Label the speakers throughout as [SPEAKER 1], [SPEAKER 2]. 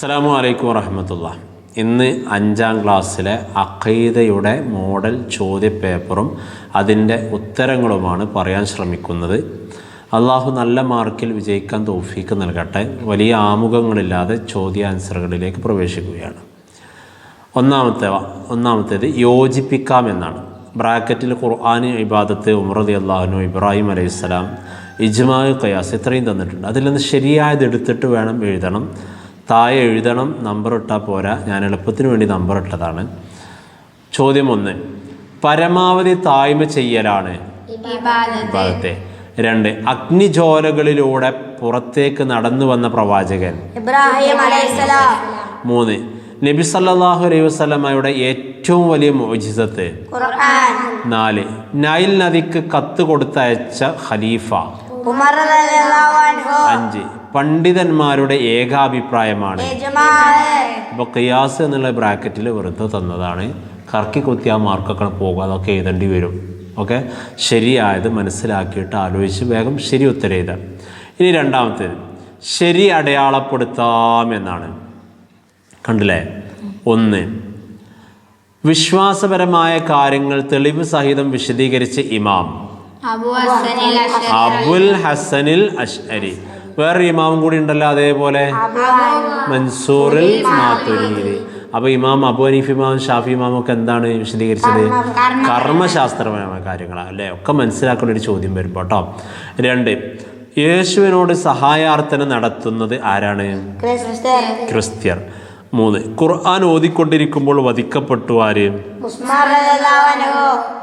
[SPEAKER 1] അസ്സാമു അലൈക്കും വറഹമത്തുള്ള. ഇന്ന് അഞ്ചാം ക്ലാസ്സിലെ അഖീദയുടെ മോഡൽ ചോദ്യപേപ്പറും അതിന്റെ ഉത്തരങ്ങളുമാണ് പറയാൻ ശ്രമിക്കുന്നത്. അള്ളാഹു നല്ല മാർക്കിൽ വിജയിക്കാൻ തോഫീക്ക് നൽകട്ടെ. വലിയ ആമുഖങ്ങളില്ലാതെ ചോദ്യ ആൻസറുകളിലേക്ക് പ്രവേശിക്കുകയാണ്. ഒന്നാമത്തെ ഒന്നാമത്തേത് യോജിപ്പിക്കാം എന്നാണ്. ബ്രാക്കറ്റിൽ ഖുർആൻ ഇബാദത്ത് ഉമറദി അള്ളാഹുനു ഇബ്രാഹിം അലൈഹിസ്സലാം ഇജ്മാ ഖയാസ് ഇത്രയും തന്നിട്ടുണ്ട്. അതിൽ നിന്ന് ശരിയായത് എടുത്തിട്ട് വേണം എഴുതണം. താഴെ എഴുതണം നമ്പർ ഇട്ടാൽ പോരാ. ഞാൻ എളുപ്പത്തിന് വേണ്ടി നമ്പർ ഇട്ടതാണ്. ചോദ്യം ഒന്ന് പരമാവധി തായ്മ ചെയ്യലാണ്. ഭാഗത്തെ രണ്ട് അഗ്നിജോലകളിലൂടെ പുറത്തേക്ക് നടന്നു വന്ന പ്രവാചകൻ.
[SPEAKER 2] ഇബ്രാഹിം
[SPEAKER 1] മൂന്ന് നബി സല്ലാഹു അലൈഹി വസല്ലമയുടെ ഏറ്റവും വലിയ
[SPEAKER 2] ഖുർആൻ.
[SPEAKER 1] നാല് നൈൽ നദിക്ക് കത്ത് കൊടുത്തയച്ച ഖലീഫ. അഞ്ച് പണ്ഡിതന്മാരുടെ ഏകാഭിപ്രായമാണ്. അപ്പോൾ ഖിയാസ് എന്നുള്ള ബ്രാക്കറ്റിൽ വെറുതെ തന്നതാണ്. കറക്കി കുത്തിയ മാർക്കൊക്കെ പോകുക അതൊക്കെ എഴുതേണ്ടി വരും. ഓക്കെ? ശരിയായത് മനസ്സിലാക്കിയിട്ട് ആലോചിച്ച് വേഗം ശരി ഉത്തരം എഴുതാം. ഇനി രണ്ടാമത്തേത്. ശരി അടയാളപ്പെടുത്താം എന്നാണ്. കണ്ടില്ലേ? ഒന്ന് വിശ്വാസപരമായ കാര്യങ്ങൾ തെളിവ് സഹിതം വിശദീകരിച്ച ഇമാം.
[SPEAKER 2] അബൂ ഹസനിൽ
[SPEAKER 1] അബുൽ ഹസനിൽ അഷ്അരി. വേറൊരു ഇമാമും കൂടി ഉണ്ടല്ലോ അതേപോലെ മൻസൂറിൽ മാത്തുരിയിൽ അപ്പൊ ഇമാം അബു അനീഫ് ഇമാം ഷാഫി ഇമാം ഒക്കെ എന്താണ് വിശദീകരിച്ചത്? കർമ്മശാസ്ത്രപരമായ കാര്യങ്ങളാണ് അല്ലേ? ഒക്കെ മനസ്സിലാക്കുന്ന ഒരു ചോദ്യം വരും കേട്ടോ. രണ്ട് യേശുവിനോട് സഹായാർത്ഥന നടത്തുന്നത് ആരാണ്? ക്രിസ്ത്യർ മൂന്ന് ഖുർആൻ ഓതിക്കൊണ്ടിരിക്കുമ്പോൾ വധിക്കപ്പെട്ടു ആര്?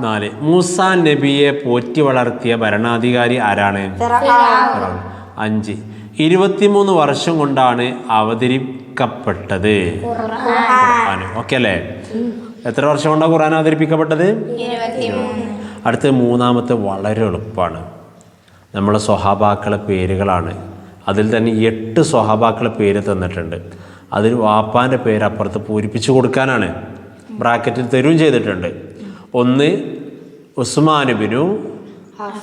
[SPEAKER 1] നാല് മൂസ നബിയെ പോറ്റി വളർത്തിയ ഭരണാധികാരി ആരാണ്. അഞ്ച്. ഇരുപത്തിമൂന്ന് വർഷം കൊണ്ടാണ് അവതരിക്കപ്പെട്ടത്. ഖുർആൻ. ഓക്കെ അല്ലേ? എത്ര വർഷം കൊണ്ടാണ് ഖുർആൻ അവതരിപ്പിക്കപ്പെട്ടത്? അടുത്ത മൂന്നാമത്തെ വളരെ എളുപ്പമാണ്. നമ്മളെ സ്വഹാബാക്കളെ പേരുകളാണ്. അതിൽ തന്നെ എട്ട് സ്വഹാബാക്കളെ പേര് തന്നിട്ടുണ്ട്. അതിൽ വാപ്പാന്റെ പേര് അപ്പുറത്ത് പൂരിപ്പിച്ചു കൊടുക്കാനാണ്. ബ്രാക്കറ്റിൽ തരുകയും ചെയ്തിട്ടുണ്ട്. ഒന്ന് ഉസ്മാനുബിനു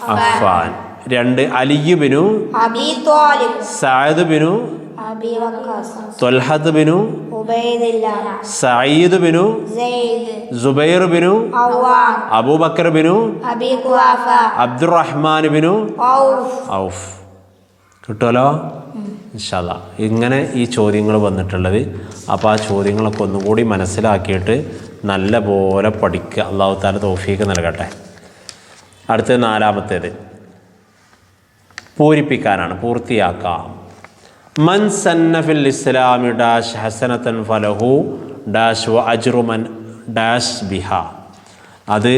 [SPEAKER 1] അഫാൻ രണ്ട് അലിയുബിനു
[SPEAKER 2] അബി ത്വാലിബ്.
[SPEAKER 1] സായദ് ബിനു തൊൽഹദ് ബിനു സയ്യിദ് ബിനു സുബൈർ ബിനു അബൂബക്കർ ബിനു അബ്ദുറഹ്മാൻ ബിനു
[SPEAKER 2] ഔഫ്.
[SPEAKER 1] ഔഫ്. കിട്ടുമല്ലോ ഇൻഷാല്ല ഇങ്ങനെ ഈ ചോദ്യങ്ങൾ വന്നിട്ടുള്ളത്. അപ്പോൾ ആ ചോദ്യങ്ങളൊക്കെ ഒന്നുകൂടി മനസ്സിലാക്കിയിട്ട് നല്ല പോലെ പഠിക്കുക. അള്ളാഹു താല തോഫീക്ക് നൽകട്ടെ. അടുത്തത് നാലാമത്തേത്. പൂരിപ്പിക്കാനാണ് പൂർത്തിയാക്കാം. മൻ സന്നഫിൽ ഇസ്ലാമി ഡാഷ് ഹസനത്തൻ ഫലഹു ഡാഷ് വ അജ്റുമൻ ഡാഷ് ബിഹ. അത്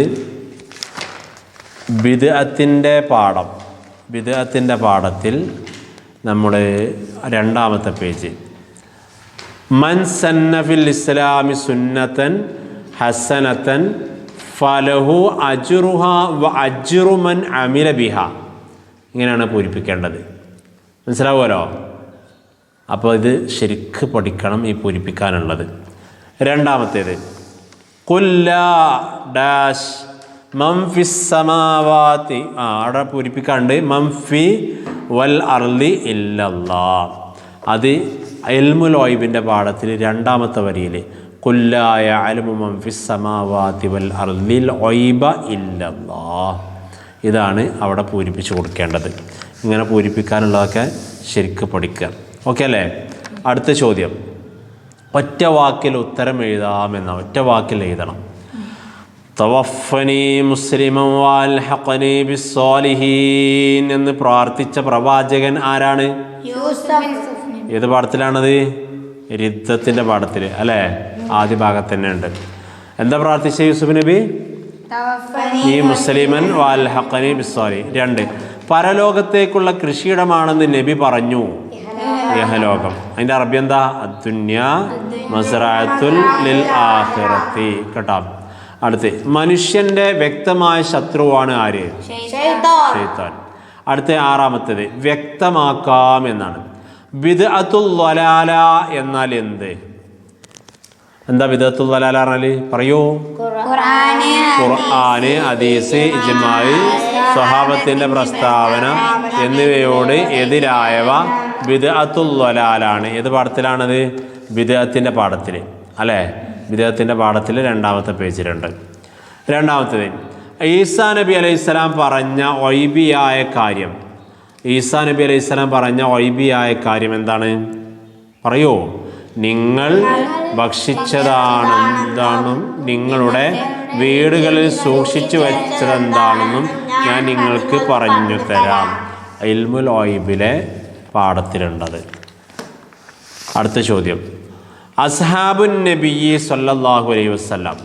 [SPEAKER 1] ബിദ്അത്തിന്റെ പാഠം ബിദ്അത്തിന്റെ പാഠത്തിൽ നമ്മുടെ രണ്ടാമത്തെ പേജ്. മൻ സന്നഫിൽ ഇസ്ലാമി സുന്നത്തൻ ഹസനത്തൻ ഫലഹു അജുറുഹ വ അജുറുമൻ അമില ബിഹ. ഇങ്ങനെയാണ് പൂരിപ്പിക്കേണ്ടത്. മനസ്സിലാവുമല്ലോ? അപ്പോൾ ഇത് ശരിക്ക് പഠിക്കണം ഈ പൂരിപ്പിക്കാനുള്ളത്. രണ്ടാമത്തേത് കുല്ല ഡാഷ് മംഫി സമാവാത്തി ആ അവിടെ പൂരിപ്പിക്കാണ്ട് മംഫി വൽ അർലി ഇല്ലല്ലാ അത് എൽമുൽ ഓയിബിന്റെ പാഠത്തിൽ രണ്ടാമത്തെ വരിയിൽ കുല്ലായ അൽമു മംഫി സമാവാത്തി വൽ അർലിൽ ഒയ്ബ ഇല്ലല്ലാ ഇതാണ് അവിടെ പൂരിപ്പിച്ച് കൊടുക്കേണ്ടത്. ഇങ്ങനെ പൂരിപ്പിക്കാനുള്ളതൊക്കെ ശരിക്ക് പഠിക്കുക. ഓക്കെ അല്ലേ? അടുത്ത ചോദ്യം. ഒറ്റ വാക്കിൽ ഉത്തരം എഴുതാമെന്ന ഒറ്റ വാക്കിൽ എഴുതണം. തവഫനി വാൽഹഖനി ബിസ്സാലിഹീൻ എന്ന് പ്രാർത്ഥിച്ച പ്രവാചകൻ ആരാണ്? ഏത് പാഠത്തിലാണത്? രിദ്ധത്തിന്റെ പാഠത്തിൽ അല്ലേ? ആദ്യ ഭാഗത്ത് തന്നെ ഉണ്ട്. എന്താ പ്രാർത്ഥിച്ച യൂസുഫ് നബി? ഈ മുസ്ലിമൻ വാൽഹഖനി ബിസ്വാലി രണ്ട് പരലോകത്തേക്കുള്ള കൃഷിയിടമാണെന്ന് നബി പറഞ്ഞു. യഹലോകം അതിന്റെ അറബി എന്താ? അദ്ദുന്യ മസ്റാത്തുൽ ലിൽ ആഖിറത്തി. കേട്ടോ. അടുത്ത് മനുഷ്യന്റെ വ്യക്തമായ ശത്രുവാണ് ആര്? ഷെയ്ത്താൻ അടുത്ത ആറാമത്തേത് വ്യക്തമാക്കാം എന്നാണ്. എന്നാൽ എന്ത്? എന്താ വലാല പറഞ്ഞാൽ? പറയൂ.
[SPEAKER 2] ഖുർആന്
[SPEAKER 1] അദീസ് ഇജ്മായി സ്വഹാബത്തിന്റെ പ്രസ്താവന എന്നിവയോട് എതിരായവ വലാലാണ്. ഏത് പാഠത്തിലാണത്? വിദേഹത്തിന്റെ പാഠത്തിൽ അല്ലേ? വിദേഹത്തിന്റെ പാഠത്തിൽ രണ്ടാമത്തെ പേജിലുണ്ട്. രണ്ടാമത്തേത് ഈസാ നബി അലൈഹി സ്വലാം പറഞ്ഞ ഒയ്ബിയായ കാര്യം. ഈസാ നബി അലൈഹി സ്വലാം പറഞ്ഞ ഒയ്ബിയായ കാര്യം എന്താണ്? പറയൂ. നിങ്ങൾ ഭക്ഷിച്ചതാണെന്താണെന്നും നിങ്ങളുടെ വീടുകളിൽ സൂക്ഷിച്ചു വെച്ചതെന്താണെന്നും ഞാൻ നിങ്ങൾക്ക് പറഞ്ഞു തരാം. ഇൽമുൽ ഓയിബിലെ പാഠത്തിലുണ്ടത് അടുത്ത ചോദ്യം. അസ്ഹാബുൻ നബി സല്ലാഹു അലൈഹി വസല്ലം.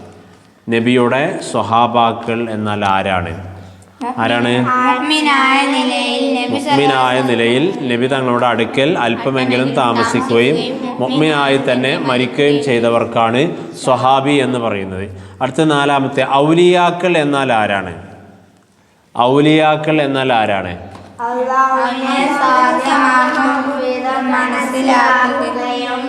[SPEAKER 1] നബിയുടെ സ്വഹാബാക്കൾ എന്നാൽ ആരാണ്? ആരാണ്?
[SPEAKER 2] മുഅ്മിനായ നിലയിൽ നബി
[SPEAKER 1] തങ്ങളുടെ അടുക്കൽ അല്പമെങ്കിലും താമസിക്കുകയും മുഅ്മിനായി തന്നെ മരിക്കുകയും ചെയ്തവർക്കാണ് സ്വഹാബി എന്ന് പറയുന്നത്. അടുത്ത നാലാമത്തെ ഔലിയാക്കൾ എന്നാൽ ആരാണ്? ഔലിയാക്കൾ എന്നാൽ ആരാണ്?
[SPEAKER 2] മനസ്സിലാക്കുകയും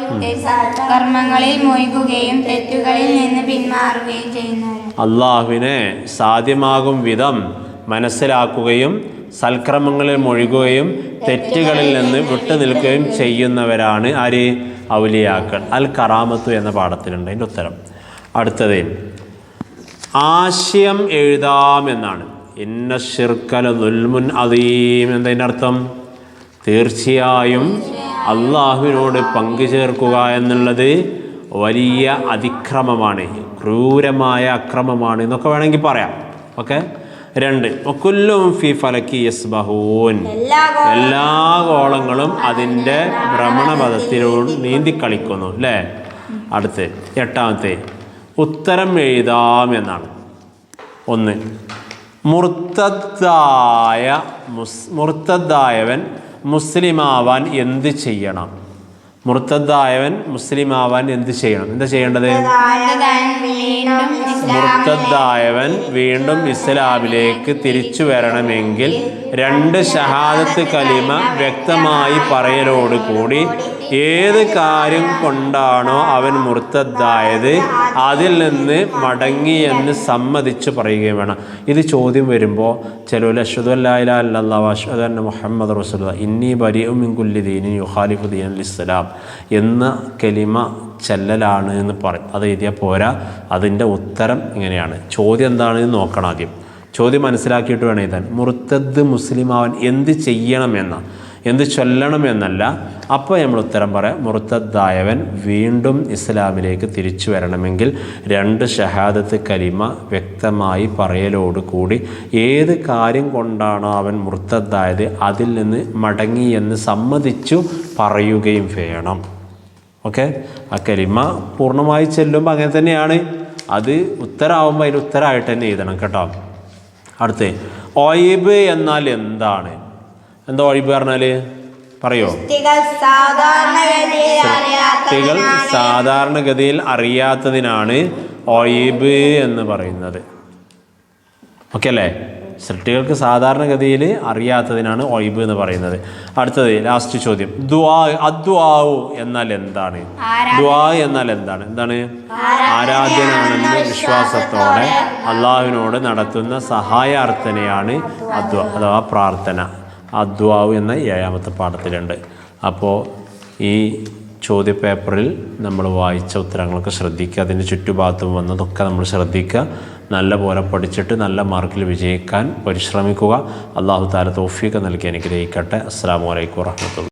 [SPEAKER 2] കർമ്മങ്ങളിൽ മുഴുകുകയും തെറ്റുകളിൽ നിന്ന് പിന്മാറുകയും
[SPEAKER 1] അള്ളാഹുവിനെ സാധ്യമാകും വിധം മനസ്സിലാക്കുകയും സൽക്രമങ്ങളിൽ മുഴുകുകയും തെറ്റുകളിൽ നിന്ന് വിട്ടുനിൽക്കുകയും ചെയ്യുന്നവരാണ് ആര്? ഔലിയാക്കൾ. അൽ കറാമത്തു എന്ന പാഠത്തിലുണ്ട്. അതിന്റെ ഉത്തരം. അടുത്തത് ആശയം എഴുതാമെന്നാണ് ഇന്ന ഷിർക്കല ദുൽമുൻ അതീം എന്നതിന്റെ അർത്ഥം? തീർച്ചയായും അള്ളാഹുവിനോട് പങ്കു ചേർക്കുക എന്നുള്ളത് വലിയ അതിക്രമമാണ്. ക്രൂരമായ അക്രമമാണ്. എന്നൊക്കെ വേണമെങ്കിൽ പറയാം. ഓക്കെ? രണ്ട്. ഒക്കുല്ലും ഫി ഫലക്കി യസ്ബഹൂൻ. എല്ലാ ഗോളങ്ങളും അതിന്റെ ഭ്രമണപഥത്തിലൂടെ നീന്തിക്കളിക്കുന്നു. അല്ലേ അടുത്ത് എട്ടാമത്തെ. ഉത്തരം എഴുതാം എന്നാണ്. ഒന്ന്. മുർത്തദ്ദായ മുസ് മുർത്തദ്ദായവൻ മുസ്ലിമാവാൻ എന്ത് ചെയ്യണം? മുർത്തദ്ദായവൻ മുസ്ലിം ആവാൻ എന്ത് ചെയ്യണം? എന്താ ചെയ്യേണ്ടത്? മുർത്തദ്ദായവൻ വീണ്ടും ഇസ്ലാമിലേക്ക് തിരിച്ചു വരണമെങ്കിൽ രണ്ട് ഷഹാദത്ത് കലിമ വ്യക്തമായി പറയലോടുകൂടി ഏത് കാര്യം കൊണ്ടാണോ അവൻ മുർത്തദ്ദായത് അതിൽ നിന്ന് മടങ്ങി എന്ന് സമ്മതിച്ച് പറയുകയും വേണം. ഇത് ചോദ്യം വരുമ്പോൾ ചില അഷ്ഹദു അല്ലാ ഇലാഹ ഇല്ലല്ലാഹു അഷ്ഹദു അന്ന മുഹമ്മദ് റസൂല ഇന്നി ബരിഉ മിൻ കുല്ലി ദീനിൻ യുഖാലിഫു ദീനൽ ഇസ്ലാം എന്ന കലിമ ചെല്ലലാണ് എന്ന് പറയും. അത് എഴുതിയാൽ പോരാ. അതിന്റെ ഉത്തരം ഇങ്ങനെയാണ്. ചോദ്യം എന്താണെന്ന് നോക്കണം ആദ്യം. ചോദ്യം മനസ്സിലാക്കിയിട്ട് വേണം എഴുതാൻ. മുർത്തദ് മുസ്ലിമാവൻ എന്ത് ചെയ്യണമെന്ന എന്ത് ചൊല്ലണമെന്നല്ല അപ്പോൾ നമ്മൾ ഉത്തരം പറയാം മുർത്തദ്ദായവൻ വീണ്ടും ഇസ്ലാമിലേക്ക് തിരിച്ചു വരണമെങ്കിൽ രണ്ട് ഷഹാദത്ത് കലിമ വ്യക്തമായി പറയലോടുകൂടി ഏത് കാര്യം കൊണ്ടാണോ അവൻ മുർത്തദ്ദായത് അതിൽ നിന്ന് മടങ്ങി എന്ന് സമ്മതിച്ചു പറയുകയും വേണം. ഓക്കെ? ആ കലിമ പൂർണമായി ചെല്ലുമ്പോൾ അങ്ങനെ തന്നെയാണ്. അത് ഉത്തരാവുമ്പോൾ അതിന് ഉത്തരമായിട്ട് തന്നെ എഴുതണം കേട്ടോ. അടുത്ത് ഒയിബ് എന്നാൽ എന്താണ്? എന്താ വഴി പറഞ്ഞാൽ പറയോ? കുട്ടികൾ
[SPEAKER 2] അറിയാത്തതിനാണ്.
[SPEAKER 1] സാധാരണഗതിയിൽ അറിയാത്തതിനാണ് ഒയിബ് എന്ന് പറയുന്നത്. ഓക്കെ അല്ലേ? സൃഷ്ടികൾക്ക് സാധാരണഗതിയിൽ അറിയാത്തതിനാണ് ഒയിബ് എന്ന് പറയുന്നത്. അടുത്തത് ലാസ്റ്റ് ചോദ്യം. ദ്വാ അദ്വാവു എന്നാൽ എന്താണ്? ദ്വാ എന്നാൽ എന്താണ്? എന്താണ്? ആരാധ്യനാണെന്ന് വിശ്വാസത്തോടെ അള്ളാഹുവിനോട് നടത്തുന്ന സഹായാർത്ഥനയാണ് അദ്വ അഥവാ പ്രാർത്ഥന. അദ്വാവ് എന്ന ഏഴാമത്തെ പാഠത്തിലുണ്ട്. അപ്പോൾ ഈ ചോദ്യപേപ്പറിൽ നമ്മൾ വായിച്ച ഉത്തരങ്ങളൊക്കെ ശ്രദ്ധിക്കുക. അതിന്റെ ചുറ്റുഭാഗത്തും വന്നതൊക്കെ നമ്മൾ ശ്രദ്ധിക്കുക. നല്ല പോലെ പഠിച്ചിട്ട് നല്ല മാർക്കിൽ വിജയിക്കാൻ പരിശ്രമിക്കുക. അള്ളാഹു താല തോഫിയൊക്കെ നൽകി അനുഗ്രഹിക്കട്ടെ. അസ്സാം വലൈക്കും വാഹമത്തുള്ള